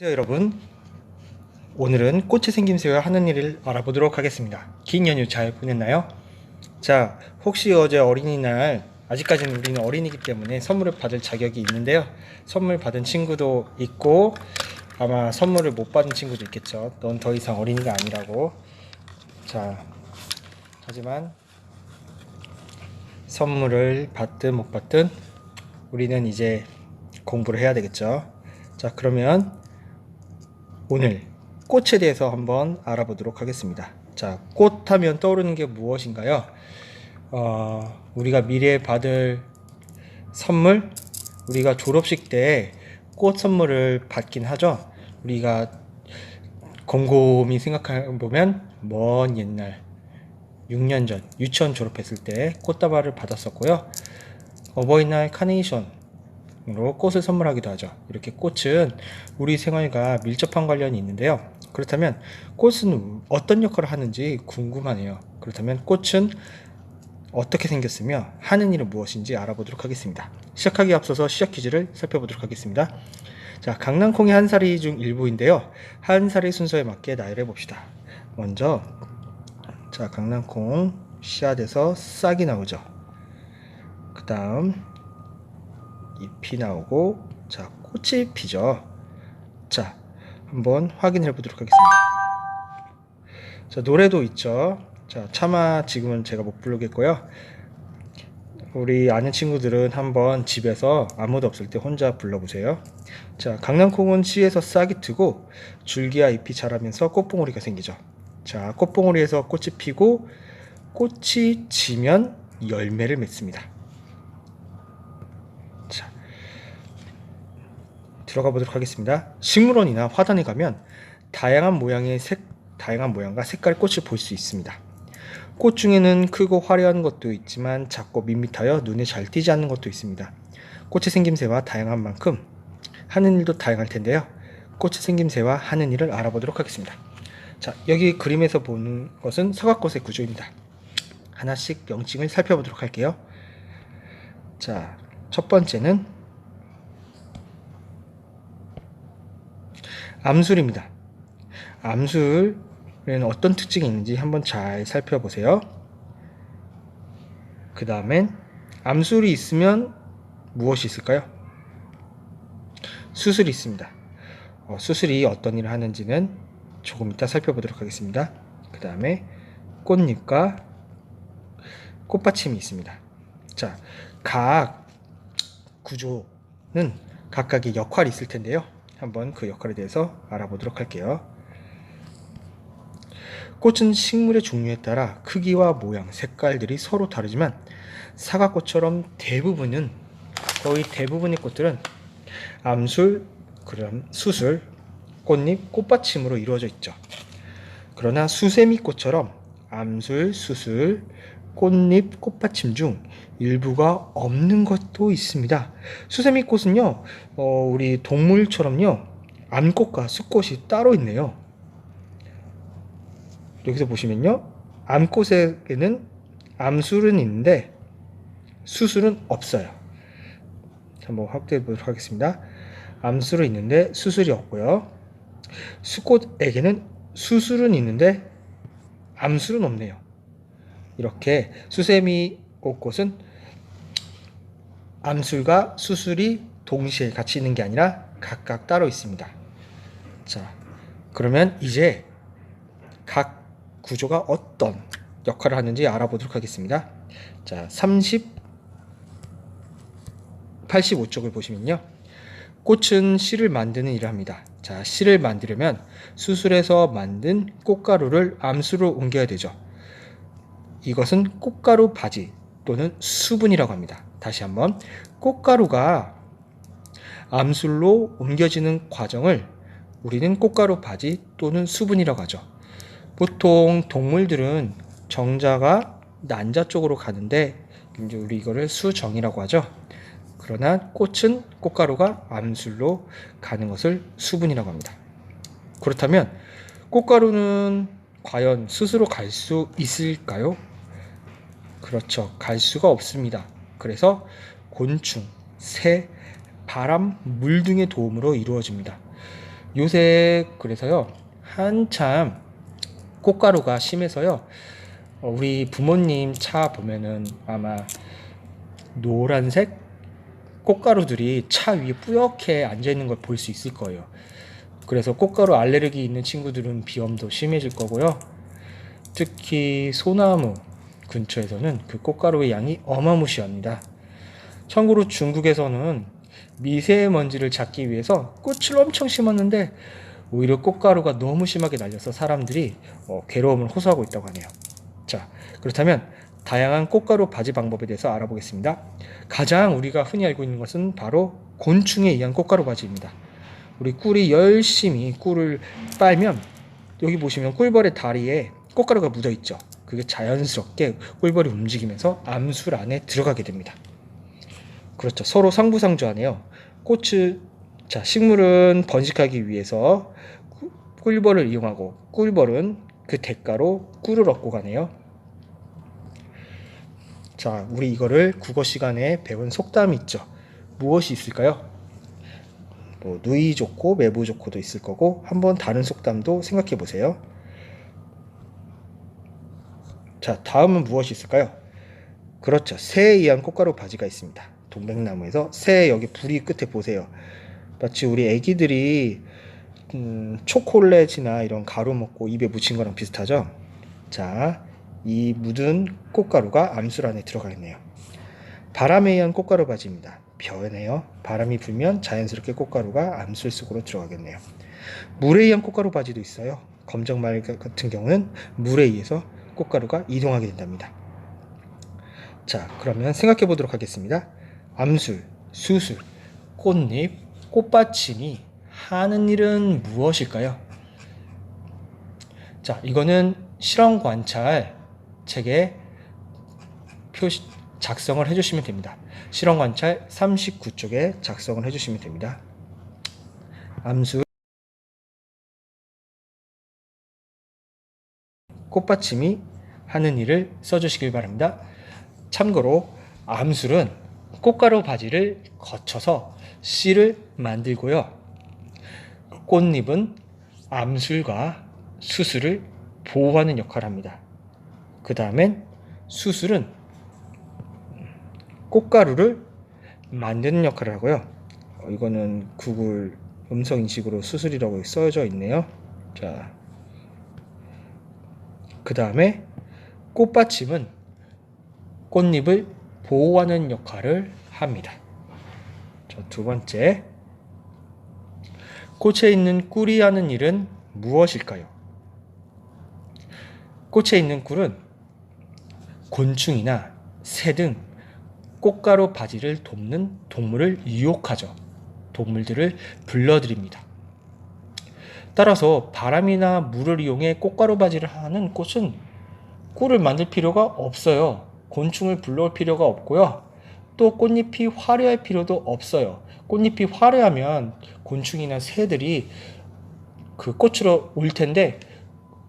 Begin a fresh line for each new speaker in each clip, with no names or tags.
여러분 오늘은 꽃이 생김새와 하는 일을 알아보도록 하겠습니다. 긴 연휴 잘 보냈나요? 자 혹시 어제 어린이날 아직까지는 우리는 어린이기 때문에 선물을 받을 자격이 있는데요. 선물 받은 친구도 있고 아마 선물을 못 받은 친구도 있겠죠. 넌 더 이상 어린이가 아니라고. 자 하지만 선물을 받든 못 받든 우리는 이제 공부를 해야 되겠죠. 자 그러면 오늘 꽃에 대해서 한번 알아보도록 하겠습니다. 자, 꽃 하면 떠오르는 게 무엇인가요? 어, 우리가 미래에 받을 선물, 우리가 졸업식 때 꽃 선물을 받긴 하죠. 우리가 곰곰이 생각해 보면 먼 옛날 6년 전 유치원 졸업했을 때 꽃다발을 받았었고요. 어버이날 카네이션 으 로 꽃을 선물하기도 하죠. 이렇게 꽃은 우리 생활과 밀접한 관련이 있는데요. 그렇다면 꽃은 어떤 역할을 하는지 궁금하네요. 그렇다면 꽃은 어떻게 생겼으며 하는 일은 무엇인지 알아보도록 하겠습니다. 시작하기 앞서서 시작 퀴즈를 살펴보도록 하겠습니다. 자, 강낭콩이 한 살이 중 일부인데요. 한 살의 순서에 맞게 나열해 봅시다. 먼저 자, 강낭콩 씨앗에서 싹이 나오죠. 그 다음 잎이 나오고 자 꽃이 피죠. 자 한번 확인해 보도록 하겠습니다. 자 노래도 있죠. 자 차마 지금은 제가 못 부르겠고요. 우리 아는 친구들은 한번 집에서 아무도 없을 때 혼자 불러보세요. 자 강낭콩은 씨에서 싹이 트고 줄기와 잎이 자라면서 꽃봉오리가 생기죠. 자 꽃봉오리에서 꽃이 피고 꽃이 지면 열매를 맺습니다 들어가 보도록 하겠습니다. 식물원이나 화단에 가면 다양한 모양의 색, 다양한 모양과 색깔의 꽃을 볼 수 있습니다. 꽃 중에는 크고 화려한 것도 있지만 작고 밋밋하여 눈에 잘 띄지 않는 것도 있습니다. 꽃의 생김새와 다양한 만큼 하는 일도 다양할 텐데요. 꽃의 생김새와 하는 일을 알아보도록 하겠습니다. 자, 여기 그림에서 보는 것은 사과꽃의 구조입니다. 하나씩 명칭을 살펴보도록 할게요. 자, 첫 번째는 암술입니다. 암술에는 어떤 특징이 있는지 한번 잘 살펴보세요. 그 다음엔 암술이 있으면 무엇이 있을까요? 수술이 있습니다. 어, 수술이 어떤 일을 하는지는 조금 이따 살펴보도록 하겠습니다. 그 다음에 꽃잎과 꽃받침이 있습니다. 자, 각 구조는 각각의 역할이 있을 텐데요. 한번 그 역할에 대해서 알아보도록 할게요. 꽃은 식물의 종류에 따라 크기와 모양, 색깔들이 서로 다르지만 사과꽃처럼 대부분은 거의 대부분의 꽃들은 암술, 그럼 수술, 꽃잎, 꽃받침으로 이루어져 있죠. 그러나 수세미꽃처럼 암술, 수술, 꽃잎, 꽃받침 중 일부가 없는 것도 있습니다. 수세미꽃은요, 어, 우리 동물처럼요, 암꽃과 수꽃이 따로 있네요. 여기서 보시면요, 암꽃에게는 암술은 있는데 수술은 없어요. 한번 확대해 보도록 하겠습니다. 암술은 있는데 수술이 없고요. 수꽃에게는 수술은 있는데 암술은 없네요. 이렇게 수세미 꽃꽃은 암술과 수술이 동시에 같이 있는 게 아니라 각각 따로 있습니다. 자, 그러면 이제 각 구조가 어떤 역할을 하는지 알아보도록 하겠습니다. 자, 30, 85쪽을 보시면요. 꽃은 씨를 만드는 일을 합니다. 자, 씨를 만들려면 수술해서 만든 꽃가루를 암수로 옮겨야 되죠. 이것은 꽃가루 바지 또는 수분이라고 합니다. 다시 한번 꽃가루가 암술로 옮겨지는 과정을 우리는 꽃가루 바지 또는 수분이라고 하죠. 보통 동물들은 정자가 난자 쪽으로 가는데 이제 우리 이거를 수정이라고 하죠. 그러나 꽃은 꽃가루가 암술로 가는 것을 수분이라고 합니다. 그렇다면 꽃가루는 과연 스스로 갈 수 있을까요? 그렇죠. 갈 수가 없습니다. 그래서 곤충, 새, 바람, 물 등의 도움으로 이루어집니다. 요새 그래서요 한참 꽃가루가 심해서요 어, 우리 부모님 차 보면은 아마 노란색 꽃가루들이 차 위에 뿌옇게 앉아 있는 걸 볼 수 있을 거예요. 그래서 꽃가루 알레르기 있는 친구들은 비염도 심해질 거고요. 특히 소나무 근처에서는 그 꽃가루의 양이 어마무시합니다. 참고로 중국에서는 미세먼지를 잡기 위해서 꽃을 엄청 심었는데 오히려 꽃가루가 너무 심하게 날려서 사람들이 어, 괴로움을 호소하고 있다고 하네요. 자, 그렇다면 다양한 꽃가루 바지 방법에 대해서 알아보겠습니다. 가장 우리가 흔히 알고 있는 것은 바로 곤충에 의한 꽃가루 바지입니다. 우리 꿀이 열심히 꿀을 빨면 여기 보시면 꿀벌의 다리에 꽃가루가 묻어 있죠. 그게 자연스럽게 꿀벌이 움직이면서 암술 안에 들어가게 됩니다. 그렇죠. 서로 상부상조하네요. 꽃을 자 식물은 번식하기 위해서 꿀- 꿀벌을 이용하고 꿀벌은 그 대가로 꿀을 얻고 가네요. 자, 우리 이거를 국어 시간에 배운 속담이 있죠. 무엇이 있을까요? 뭐 누이 좋고 매부 좋고도 있을 거고 한번 다른 속담도 생각해 보세요. 자, 다음은 무엇이 있을까요? 그렇죠. 새에 의한 꽃가루 바지가 있습니다. 동백나무에서 새 여기 부리 끝에 보세요. 마치 우리 애기들이 음, 초콜릿이나 이런 가루 먹고 입에 묻힌 거랑 비슷하죠. 자, 이 묻은 꽃가루가 암술 안에 들어가 있네요. 바람에 의한 꽃가루 바지입니다. 변해요. 바람이 불면 자연스럽게 꽃가루가 암술 속으로 들어가겠네요. 물에 의한 꽃가루 바지도 있어요. 검정말 같은 경우는 물에 의해서 꽃가루가 이동하게 된답니다. 자, 그러면 생각해 보도록 하겠습니다. 암술, 수술, 꽃잎, 꽃받침이 하는 일은 무엇일까요? 자, 이거는 실험 관찰 책에 표시 작성을 해주시면 됩니다. 실험 관찰 39쪽에 작성을 해주시면 됩니다. 암술, 꽃받침이 하는 일을 써주시길 바랍니다. 참고로 암술은 꽃가루 바지를 거쳐서 씨를 만들고요. 꽃잎은 암술과 수술을 보호하는 역할을 합니다. 그 다음엔 수술은 꽃가루를 만드는 역할을 하고요. 어, 이거는 구글 음성 인식으로 수술이라고 써져 있네요. 자, 그 다음에 꽃받침은 꽃잎을 보호하는 역할을 합니다. 자, 두 번째. 꽃에 있는 꿀이 하는 일은 무엇일까요? 꽃에 있는 꿀은 곤충이나 새 등 꽃가루 바지를 돕는 동물을 유혹하죠. 동물들을 불러들입니다. 따라서 바람이나 물을 이용해 꽃가루 바지를 하는 꽃은 꿀을 만들 필요가 없어요. 곤충을 불러올 필요가 없고요. 또 꽃잎이 화려할 필요도 없어요. 꽃잎이 화려하면 곤충이나 새들이 그 꽃으로 올 텐데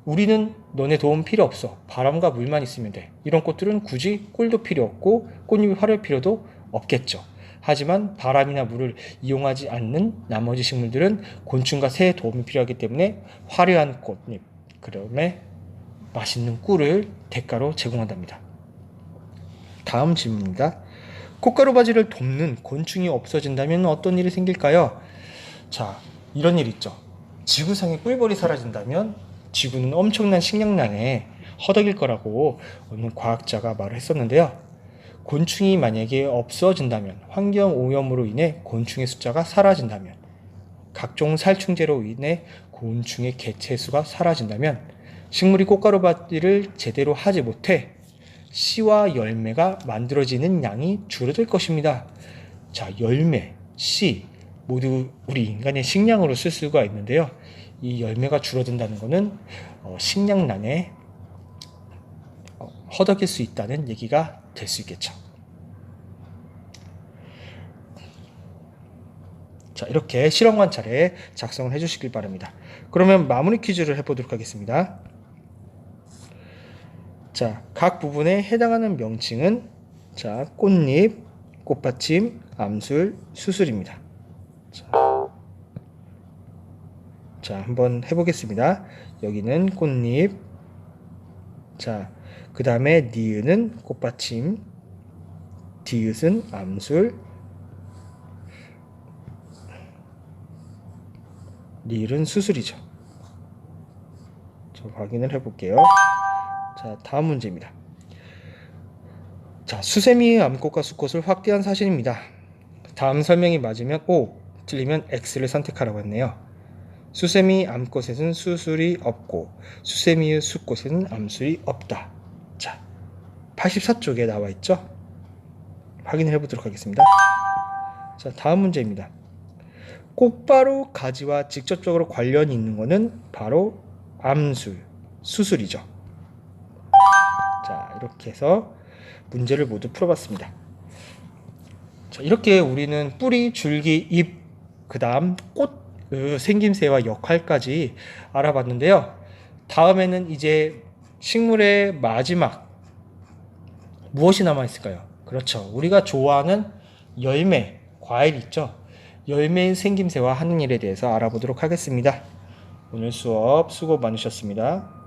우리는 너네 도움 필요 없어. 바람과 물만 있으면 돼. 이런 꽃들은 굳이 꿀도 필요 없고 꽃잎이 화려할 필요도 없겠죠. 하지만 바람이나 물을 이용하지 않는 나머지 식물들은 곤충과 새의 도움이 필요하기 때문에 화려한 꽃잎, 그다음에 맛있는 꿀을 대가로 제공한답니다. 다음 질문입니다. 꽃가루 바지를 돕는 곤충이 없어진다면 어떤 일이 생길까요? 자, 이런 일 있죠. 지구상에 꿀벌이 사라진다면 지구는 엄청난 식량난에 허덕일 거라고 어느 과학자가 말을 했었는데요. 곤충이 만약에 없어진다면 환경 오염으로 인해 곤충의 숫자가 사라진다면 각종 살충제로 인해 곤충의 개체 수가 사라진다면 식물이 꽃가루 바지를 제대로 하지 못해 씨와 열매가 만들어지는 양이 줄어들 것입니다. 자, 열매, 씨 모두 우리 인간의 식량으로 쓸 수가 있는데요. 이 열매가 줄어든다는 것은 어, 식량난에 어, 허덕일 수 있다는 얘기가 될 수 있겠죠. 자, 이렇게 실험 관찰에 작성을 해주시길 바랍니다. 그러면 마무리 퀴즈를 해보도록 하겠습니다. 자, 각 부분에 해당하는 명칭은 자, 꽃잎, 꽃받침, 암술, 수술입니다. 자. 자, 한번 해보겠습니다. 여기는 꽃잎. 자, 그 다음에 니은은 꽃받침. 디귿은 암술. 리을은 수술이죠. 저 확인을 해볼게요. 자, 다음 문제입니다. 자, 수세미의 암꽃과 수꽃을 확대한 사진입니다. 다음 설명이 맞으면 O, 틀리면 X를 선택하라고 했네요. 수세미 암꽃에는 수술이 없고 수세미의 수꽃에는 암술이 없다. 자, 84쪽에 나와 있죠? 확인을 해보도록 하겠습니다. 자, 다음 문제입니다. 꽃바로 가지와 직접적으로 관련이 있는 것은 바로 암술, 수술이죠. 자, 이렇게 해서 문제를 모두 풀어봤습니다. 자, 이렇게 우리는 뿌리, 줄기, 잎, 그 다음 꽃 그 생김새와 역할까지 알아봤는데요. 다음에는 이제 식물의 마지막 무엇이 남아 있을까요? 그렇죠. 우리가 좋아하는 열매, 과일 있죠. 열매의 생김새와 하는 일에 대해서 알아보도록 하겠습니다. 오늘 수업 수고 많으셨습니다.